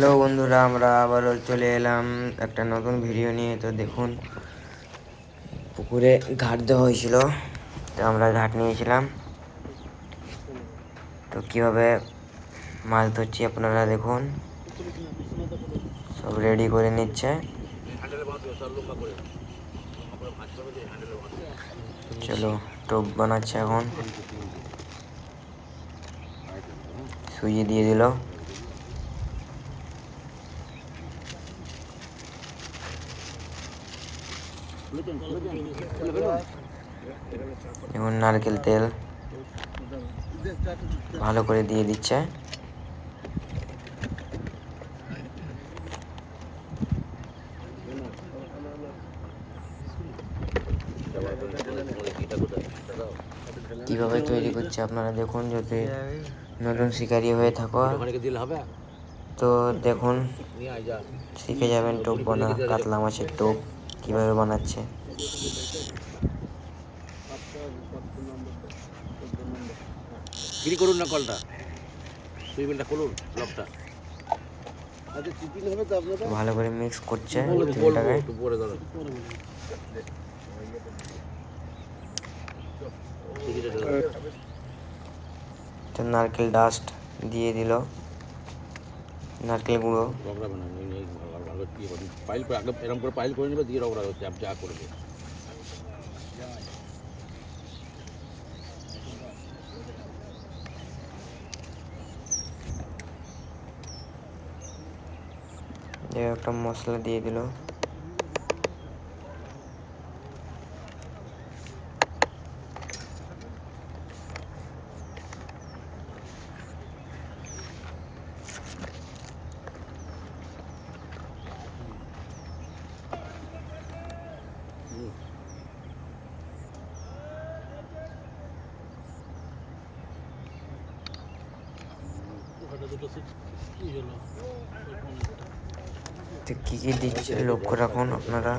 Hello বন্ধুরা, আমরা আবারও চলে এলাম একটা নতুন ভিডিও নিয়ে। তো দেখুন, পুকুরে ঘাট দেওয়া হয়েছিল, তো আমরা ঘাট নিয়েছিলাম। তো কীভাবে মাছ ধরছি আপনারা দেখুন। সব রেডি করে নিচ্ছে। চলো, টোপ বানাচ্ছে এখন। সুইয়ে দিয়ে দিল এখন নারকেল তেল ভালো করে দিয়ে দিচ্ছে। কীভাবে তৈরি করছে আপনারা দেখুন, যদি নতুন শিকারি হয়ে থাকো। তো দেখুন, শিখে যাবেন টোপ বানা কাতলা মাছের টোপ কীভাবে বানাচ্ছে। ফ্রি করুন না কলটা। সুইমিংটা খুলুন লকটা। আচ্ছা ভালো করে মিক্স করছে বলব একটু পরে ধরো তো নারকেল ডাস্ট দিয়ে দিল। নারকেল গুঁড়ো। পাইল করে আগে এরকম করে পাইল করে নেবে দিয়ে রগড়া হচ্ছে আপনি যা করবে। একটা মশলা দিয়ে দিল তো কী দিচ্ছে? লক্ষ্য রাখুন আপনারা।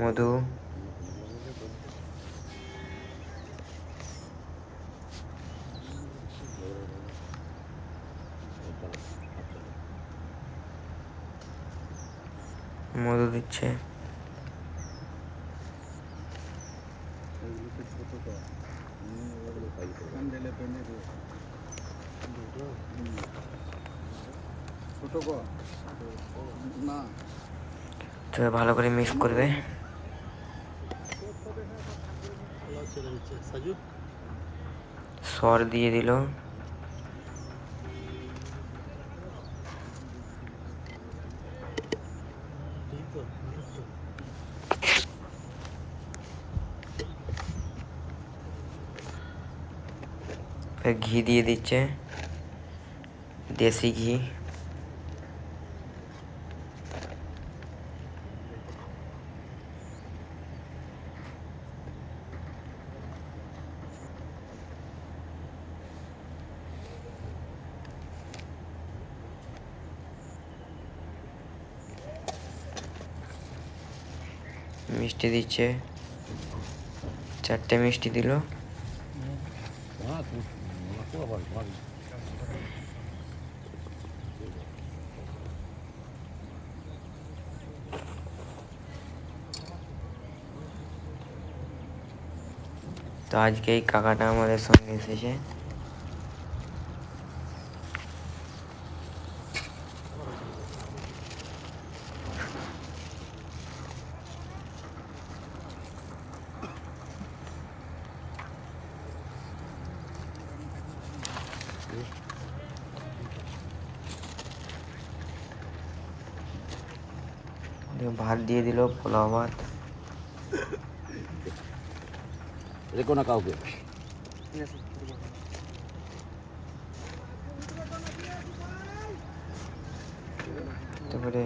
মধু। মধু দিচ্ছে প্যান্ডেলে প্যান্ডেলে ছোট কো না তো ভালো করে মিক্স করবে। সর দিয়ে দিল। ফের ঘি দিয়ে দিচ্ছে। দেশি ঘি। মিষ্টি দিচ্ছে চারটে মিষ্টি দিল। তো আজকে এই কাকাটা আমাদের সঙ্গে এসেছে ভাত দিয়ে দিল পোলাও ভাত। রেখো না কাউকে? তারপরে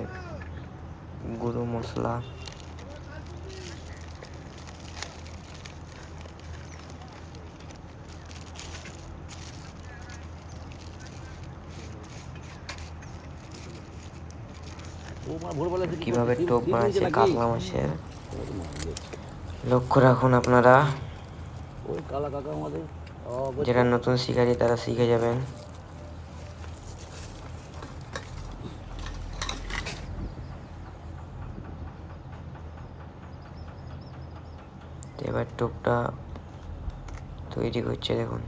গুঁড়ো মশলা। কীভাবে টোপ বানাচ্ছে কাতলা মাছের? লক্ষ্য রাখুন আপনারা যারা নতুন শিকারী তারা শিখে যাবেন। এবার টোপটা তৈরি করছে, দেখুন।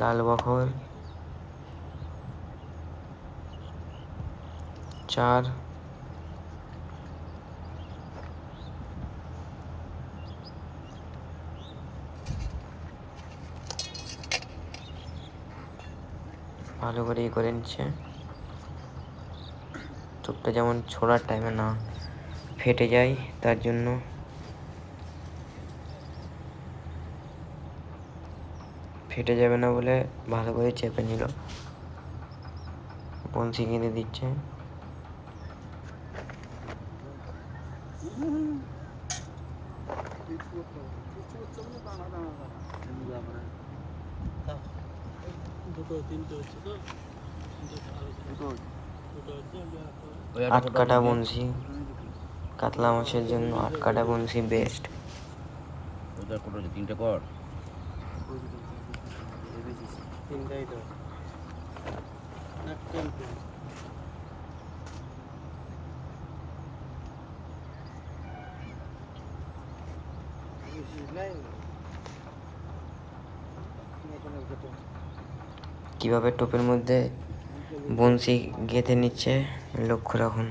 লাল বখর চার। ভালো করে ই করে নিচ্ছে। টোপটা যেমন ছোড়ার টাইমে না ফেটে যায়, তার জন্য। ফেটে যাবে না বলে ভালো করে চেপে নিল। বংশী কিনে দিচ্ছে কিছু করতে হবে কিছু করতে হবে না দানা দানা দানা দুটো তিনটে হচ্ছে তো দুটো ওই আট কাটা বংশী কাতলা মাছের জন্য আট কাটা বংশী বেস্ট তিনটে কর তিনটাই তো একটা কীভাবে টোপের মধ্যে বংশী গেঁথে নিচ্ছে লক্ষ্য রাখুন।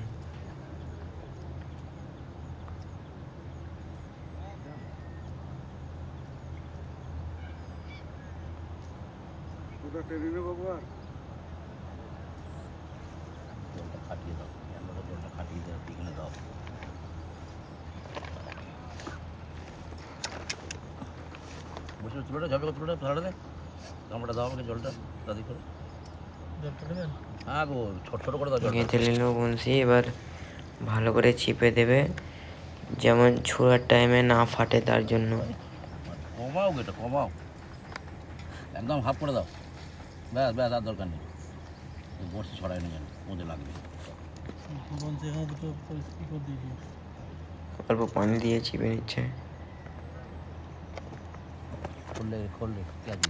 জলটা ফেলাটা দে। দাও আমাকে জলটা। দাদি করে। হ্যাঁ গো ছোট ছোট করে গেঁথে নিল বংশী এবার ভালো করে চিপে দেবে। যেমন ছোড়ার টাইমে না ফাটে তার জন্য। কমাও এটা কমাও। একদম হাফ করে দাও। ব্যাস ব্যাস আর দরকার নেই। বসে ছড়াই না যেন মধ্যে লাগবে। অল্প পানি দিয়ে চিপে নিচ্ছে। খুললে খুললে কি আছে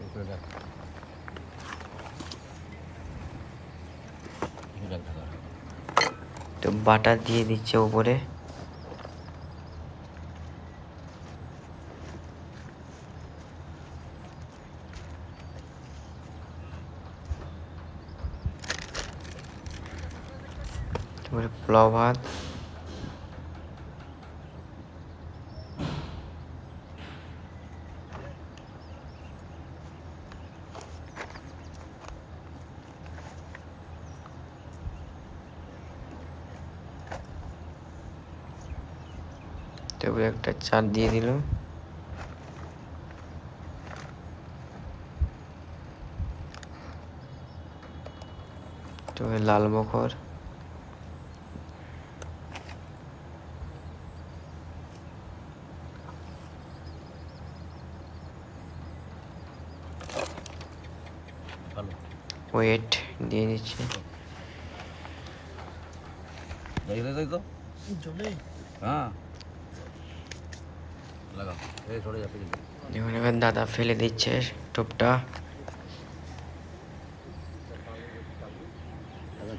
এই তো বাটার দিয়ে দিচ্ছে উপরে। তারপরে পোলাও ভাত। চাট দিয়ে দিল। তবে লাল বখর ওয়েট দিয়ে দিচ্ছে। দেখে তাই তো। জলে। হ্যাঁ লাগাও এই সরে যাবে দেখুন এবার দাদা ফেলে দিচ্ছে টোপটা।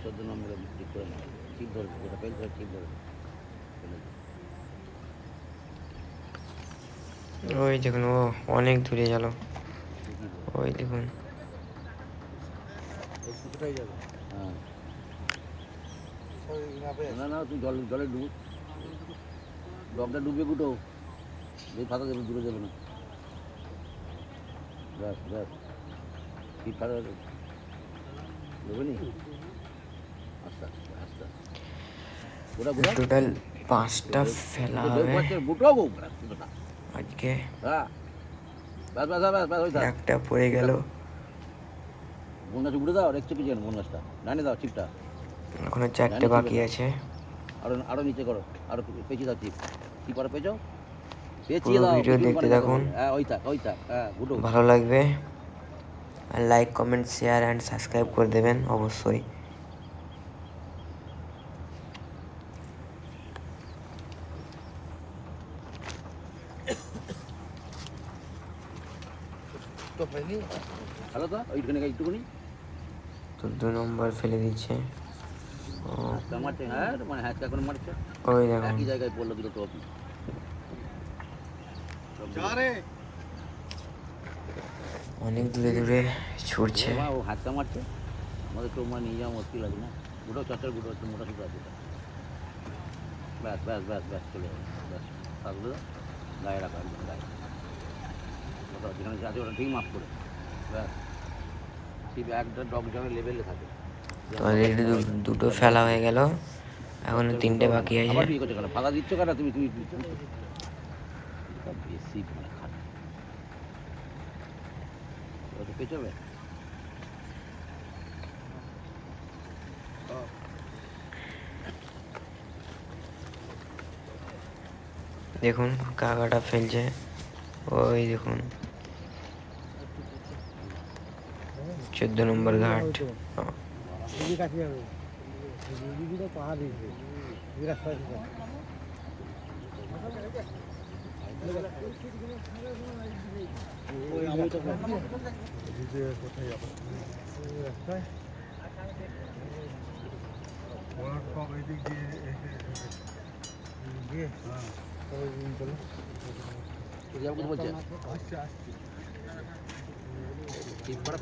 চোদ্দ নম্বরে ঠিক করে ঠিক ধরবে ধরে ঠিক ধরবে। ওই দেখুন ও অনেক দূরে গেল। ওই দেখুন। হ্যাঁ। না না তুই জল জলে ডুব। ডগটা ডুবে গুটো। এই ফাঁকা দেবে দূরে যাবে না। ব্যাস ব্যাস। কি ফাঁকা আস্তে আস্তে আস্তে টোটাল পাঁচটা ফেলা হবে। আজকে হ্যাঁ। একটা পড়ে গেল। বন গাছ উড়ে দাও রেখে পিছিয়ে বন গাছটা দাও চিপটা এখনও চারটে বাকি আছে। আরও আরও নিচে করো আরও পেঁচিয়ে দাও চিপ কি করো পেঁচাও পুরো ভিডিও দেখতে থাকুন। হ্যাঁ হ্যাঁ ভালো লাগবে। আর like comment share and subscribe করে দেবেন অবশ্যই। তো দু নম্বর ফেলে দিচ্ছে। ওই দেখুন। একই জায়গায় পড়ল দুটো টোপ অনেক দূরে দূরে ছুটছে। ও হাতটা মারছে। আমাদের তো মানে নিয়ে যাওয়া মুশকিল আছে না? গুটো চটের গুটো আছে মোটা সুতো আছে। ব্যাস ব্যাস ব্যাস ব্যাস চলে যাবে ব্যাস থাকবে গায়ে রাখা একদম গায়ে। ওটা যেখানে আছে ওটা ঠিক মাপ করে। ব্যাস। ঠিক একটা ডগ জনের লেভেলে থাকে। অলরেডি দুটো ফেলা হয়ে গেল। এখনও তিনটে বাকি আছে। ফাঁকা দিচ্ছ কেন তুমি তুমি বেশি মানে ওটা তো পেছবে দেখুন কাকাটা ফেলছে। ওই দেখুন। চোদ্দ নম্বর ঘাট। দিদি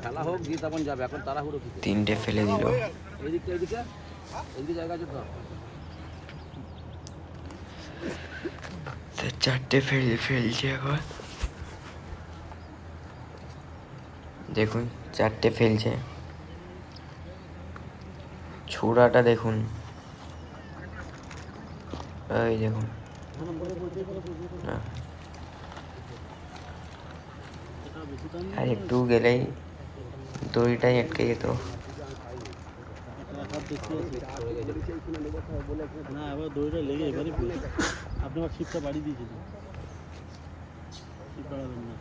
ফেলা হোক দিয়ে তখন যাবে এখন তাড়াহুড়ো তিনটে ফেলে দিল। এদিকে এদিকে এদিকে জায়গা আছে তো চারটে ফেল, ফেলছে এখন। দেখুন, চারটে ফেলছে। ছোড়াটা দেখুন। ওই দেখুন। আর একটু গেলেই দড়িটাই আটকে যেত। না, এবার দড়িটা লেগে এবারে আপনি আমার ছিপটা বাড়ি দিয়েছিলেন ছিপ বাড়াবেন না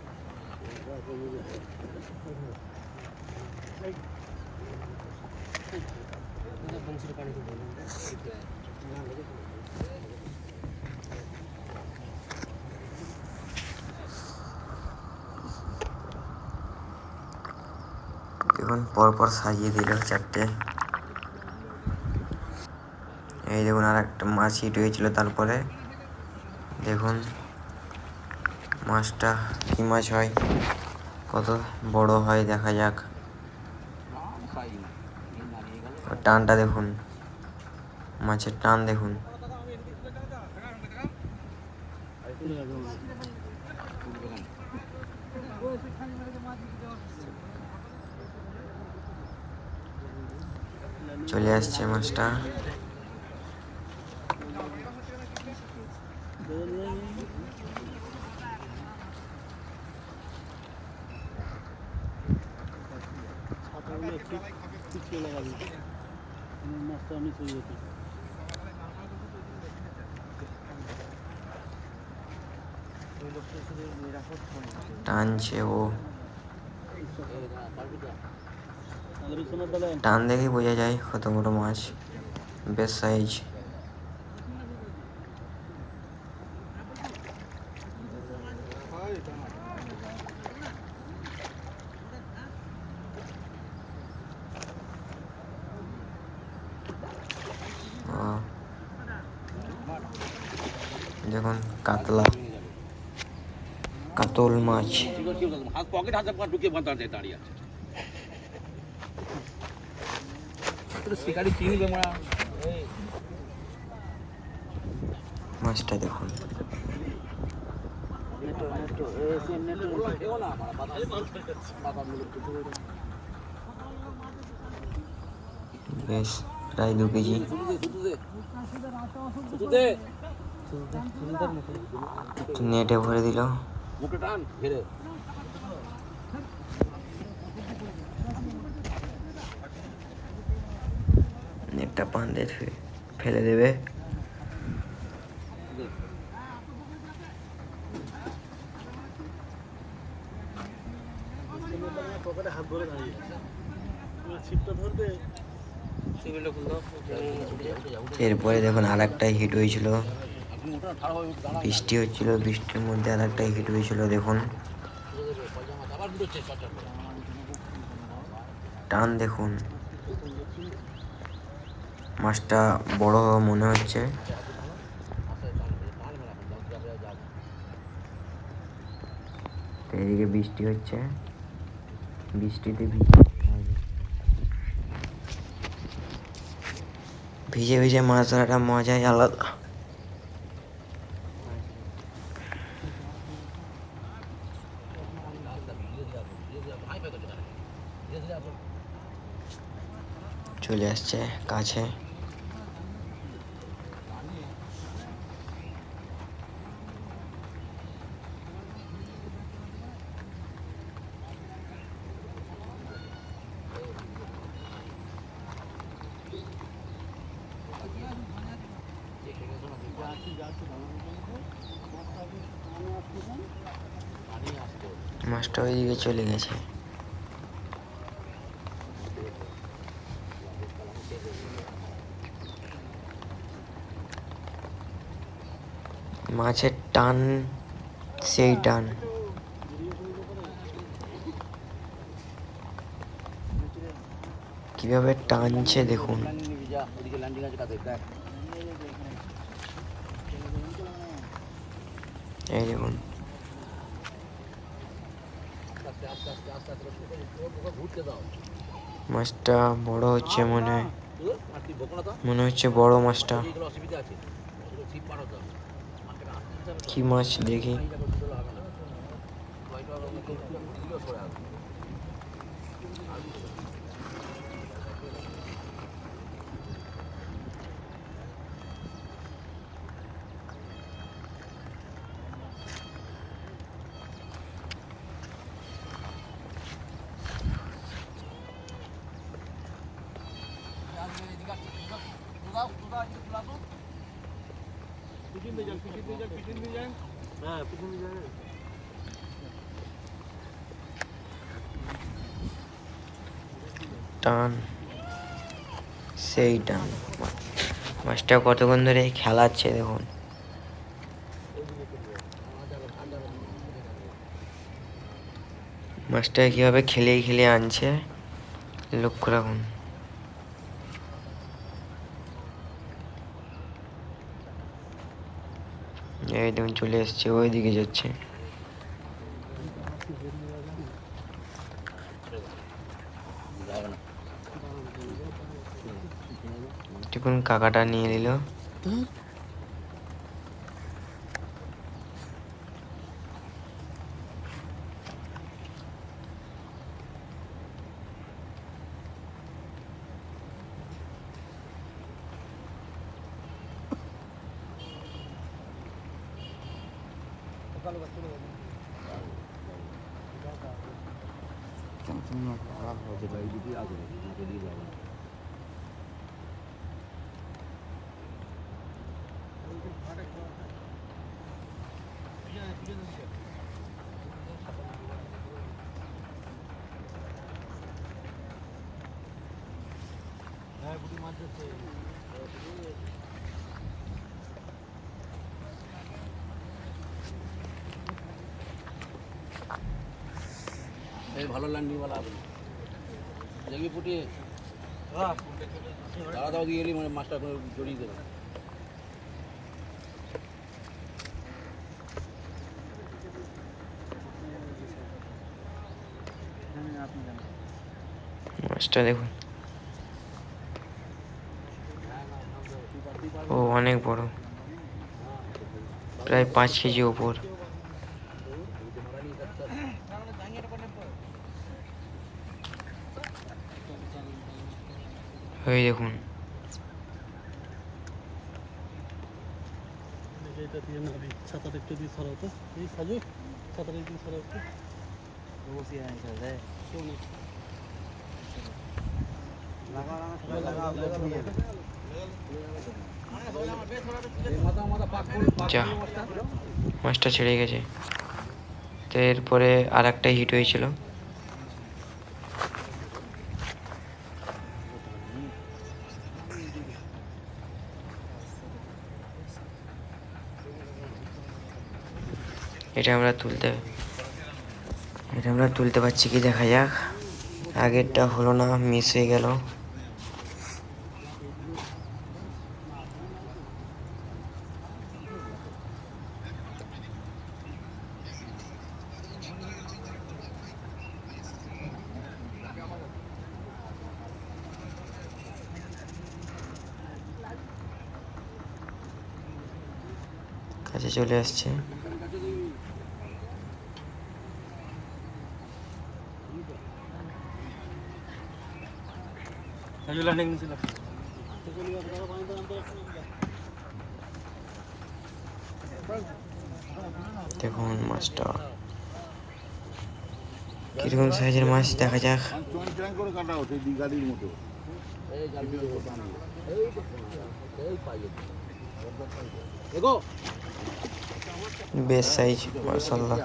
দেখুন পরপর সাজিয়ে দিল চারটে। এই দেখুন আর একটা মাছ হিট হয়েছিল তারপরে। দেখুন, মাছটা কি মাছ হয়, কত বড় হয়, দেখা যাক। টানটা দেখুন, মাছের টান দেখুন। চলে আসছে মাছটা ছাতাগুলো ঠিক পিছিয়ে লাগাবি আমার মাছটা আমি চলে যেতে টানছে ও এই না, পারবি তো? তাহলে বিছানার তলে টান দেখেই বোঝা যায় কত বড় মাছ বেশ সাইজ ও দেখুন কাতলা হাত পকেট হাতে পা ঢুকিয়ে বাঁধা দাঁড়িয়ে আছে। শিকারি চিনবে মা? মাছটা দেখুন। বেশ প্রায় দু কেজি। নেটে ভরে দিল। মুখে টান ঘেরে। নেটটা বাঁধে ফেলে দেবে। পকেটে হাত ধরে দাঁড়িয়ে আছে তুমি ছিপটা ধরবে। এরপরে দেখুন আর একটা হিট হয়েছিল। বৃষ্টি হচ্ছিল, বৃষ্টির মধ্যে আর একটা হিট হয়েছিল, দেখুন। টান দেখুন। মাছটা বড় মনে হচ্ছে। এদিকে বৃষ্টি হচ্ছে। বৃষ্টিতে ভিজে ভিজে মাছ ধরাটা মজাই আলাদা। চলে আসছে কাছে। মাছটা ওইদিকে চলে গেছে। মাছের টান, সেই টান। কীভাবে টানছে দেখুন। এই দেখুন। মাছটা বড় হচ্ছে মনে হয়। মনে হচ্ছে বড় মাছটা। কি মাছ দেখি এইটা করতে দিলে হবে না হয়তো আবার অন্য কেউ দিলেও সরে আসবে পিছন দিয়ে যান পিছন দিয়ে যান পিছন দিয়ে যান হ্যাঁ টান। সেই টান। মাছটা কতক্ষণ ধরে খেলাচ্ছে দেখুন। মাছটা কীভাবে খেলে খেলে আনছে? লক্ষ্য রাখুন। এই দেখুন চলে এসছে ওই দিকে যাচ্ছে কাকাটা নিয়ে নিল। এই ভালো ল্যান্ডিংওয়ালা হবে দেখবি পুটি দাদা দাও দিয়ে এলি মানে মাছটা জড়িয়ে দেবে। মাছটা দেখুন ও অনেক বড় প্রায় পাঁচ কেজি ওপর। ওই দেখুন। এটা দিয়ে না যা, মাছটা ছেড়ে গেছে। তো এরপরে আর একটা হিট হয়েছিল। এটা আমরা তুলতে, এটা আমরা তুলতে পারছি কি? দেখা যাক। আগেরটা হলো না মিস হয়ে গেল। কাছে চলে আসছে। দেখুন মাছটা। কীরকম সাইজের মাছ দেখা যাক। দেখো বেশ সাইজ মার্শাল্লাহ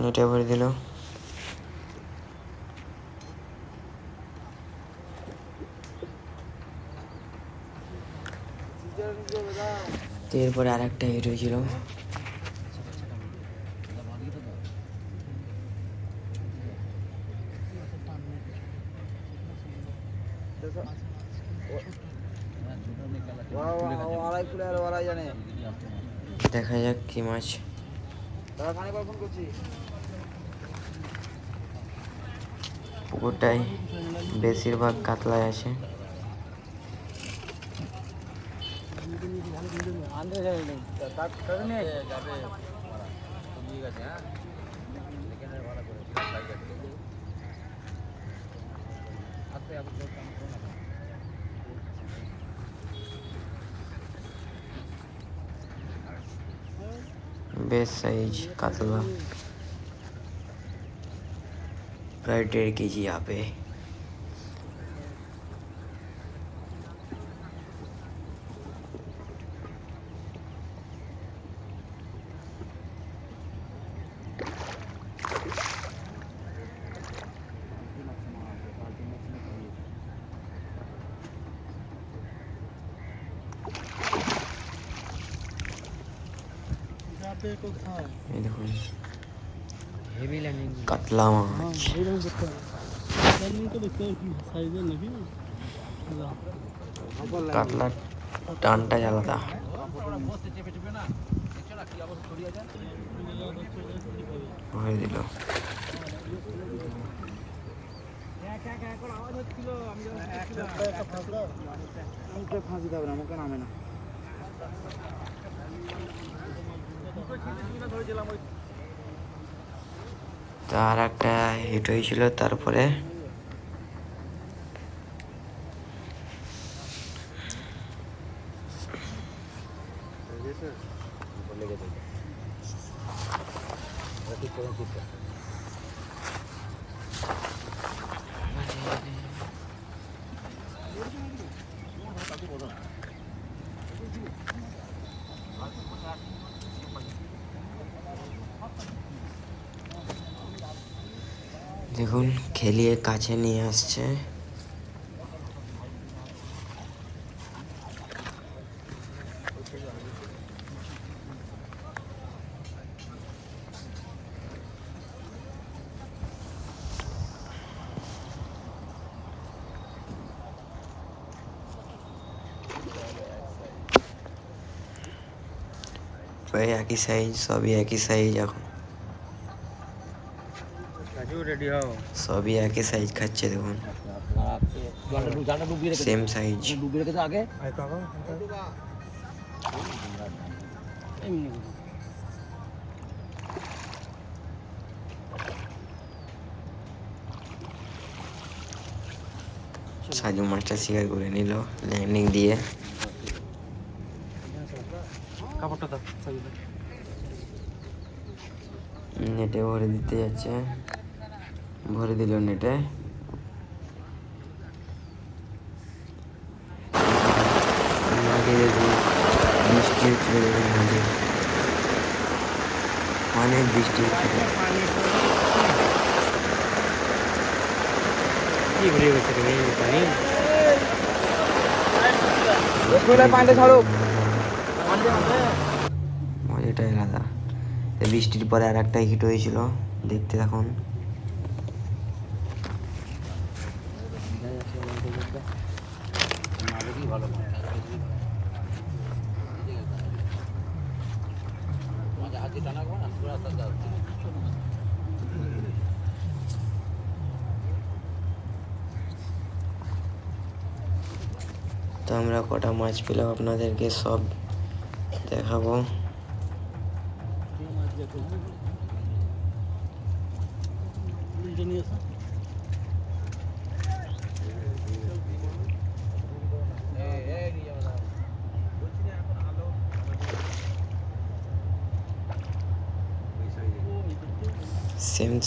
নেটে ভরে দিল। এরপরে আর একটা হিট হয়েছিল। মাছ। পুকুরটায় বেশিরভাগ কাতলায় আছে। বেশ সাইজ কাতলা প্রায় দেড় কেজি হবে যাবে কোথায় এই দেখুন। কাতলা হ্যাঁ মাছ। কাতলার টানটা আলাদা দিল ফাঁসি দেবে না। আমাকে নামে না। তো আর একটা হিট হয়েছিল তারপরে দেখুন খেলিয়ে কাছে নিয়ে আসছে। একই সাইজ সবই একই সাইজ এখন। সবই একই সাইজ খাচ্ছে দেখুন। সেম সাইজ আগে। সাজু মাছটা শিকার করে নিল ল্যান্ডিং দিয়ে। কাপড়টা দাও নেটে ভরে দিতে যাচ্ছে। ভরে দিল নেটে। বৃষ্টি হচ্ছিল অনেক বৃষ্টি হচ্ছিল। মজাটাই আলাদা। বৃষ্টির পরে আর একটা হিট হয়েছিল। দেখতে থাকুন। তো আমরা কটা মাছ পেলাম আপনাদেরকে সব দেখাবো।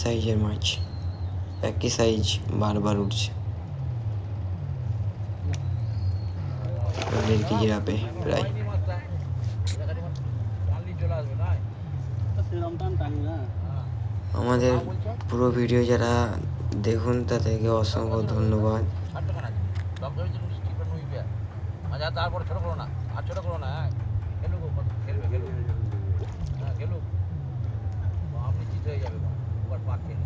সাইজের মাছ। একই সাইজ বারবার উঠছে। দেড় কেজি রাপে, প্রায়। আমাদের পুরো ভিডিও যারা দেখুন তাদেরকে অসংখ্য ধন্যবাদ। তারপরে ছোট করো না আর ছোট করো না খেলুক। খেলুক খেলুক আপনি চিত হয়ে যাবে। ওবার পাট খেলে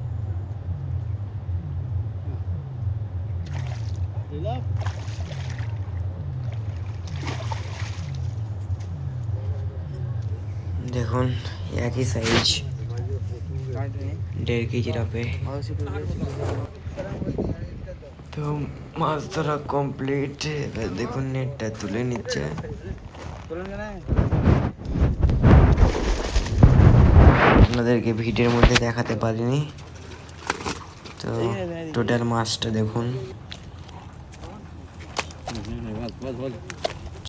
দিলাম দেখুন একই সাইজ দেড় কেজি রাপে তো মাছ ধরা কমপ্লিট এবার দেখুন নেটটা তুলে নিচ্ছে আপনাদেরকে ভিডিওর মধ্যে দেখাতে পারিনি। তো টোটাল মাছটা দেখুন।